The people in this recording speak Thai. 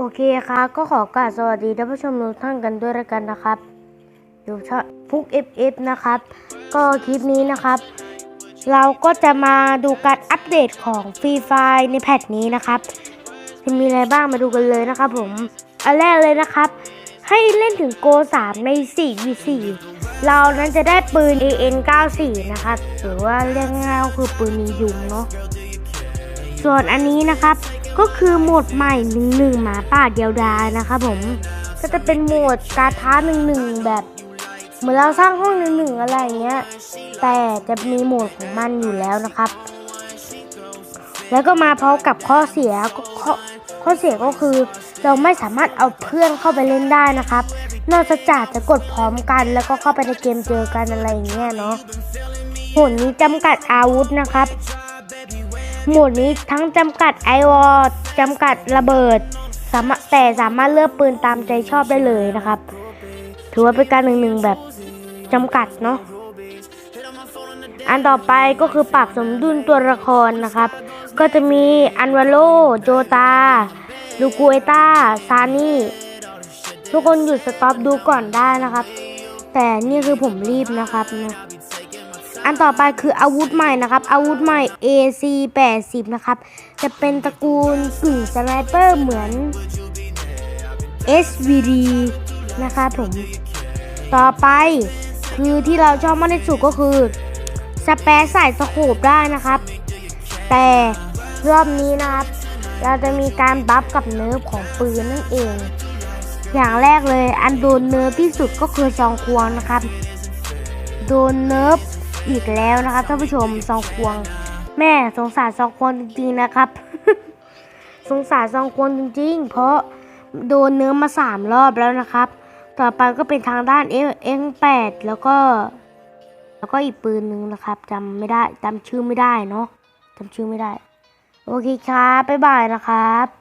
โอเคครับก็ขอกราบสวัสดีท่านผู้ชมทุกท่านกันด้วยแล้วกันนะครับ อยู่ช่องฟุก FF นะครับ ก็คลิปนี้นะครับ เราก็จะมาดูการอัปเดตของฟรีไฟในแพทนี้นะครับจะมีอะไรบ้างมาดูกันเลยนะครับผมอันแรกเลยนะครับ ให้เล่นถึงโก3ใน4 v 4เรานั้นจะได้ปืน AN 94นะครับหรือว่าเรียกง่ายก็คือปืนยิงยุงเนาะส่วนอันนี้นะครับ ก็คือโหมดใหม่หนึ่งหนึ่งหมาป่าเดียวดายนะครับผม ก็จะเป็นโหมดการท้าหนึ่งหนึ่งแบบเหมือนเราสร้างห้องหนึ่งหนึ่งอะไรอย่างเงี้ย แต่จะมีโหมดของมันอยู่แล้วนะครับ แล้วก็มาพร้อมกับข้อเสียก็ข้อข้อเสียก็คือ เราไม่สามารถเอาเพื่อนเข้าไปเล่นได้นะครับ นอกจากจะกดพร้อมกัน แล้วก็เข้าไปในเกมเจอกันอะไรอย่างเงี้ยเนาะโหมดนี้จำกัดอาวุธนะครับ หมวดนี้ทั้งจำกัดไอวอลจำกัดระเบิดสามารถแต่สามารถเลือกปืนตามใจชอบได้เลยนะครับ ถือว่าเป็นการหนึ่งหนึ่งแบบจำกัดเนาะอันต่อไปก็คือปรับสมดุลตัวละครนะครับ ก็จะมีอันวาโล โจตา ลูกูเอต้าซานี่ ทุกคนหยุดสต็อปดูก่อนได้นะครับ แต่นี่คือผมรีบนะครับนะ อันต่อไปคืออาวุธใหม่นะครับ อาวุธใหม่ AC 80นะครับ จะเป็นตระกูลกึ่งสไนเปอร์เหมือน SVD นะครับผมต่อไปคือที่เราชอบมากที่สุดก็คือสเปซใส่สโคปได้นะครับ แต่รอบนี้นะครับ เราจะมีการบัฟกับเนิร์ฟของปืนนั่นเอง อย่างแรกเลยอันโดนเนิร์ฟที่สุดก็คือซองควงนะครับ โดนเนิร์ฟ อีกแล้วนะครับท่านผู้ชมซองควง แม่สงสารซองควงจริงๆนะครับ สงสารซองควงจริง ๆ เพราะโดนเนื้อมาสามรอบแล้วนะครับ ต่อไปก็เป็นทางด้านเอ็งแปดแล้วก็ แล้วก็อีกปืนหนึ่งนะครับจำไม่ได้จำชื่อไม่ได้เนาะจำชื่อไม่ได้ โอเคครับบ๊ายบายนะครับ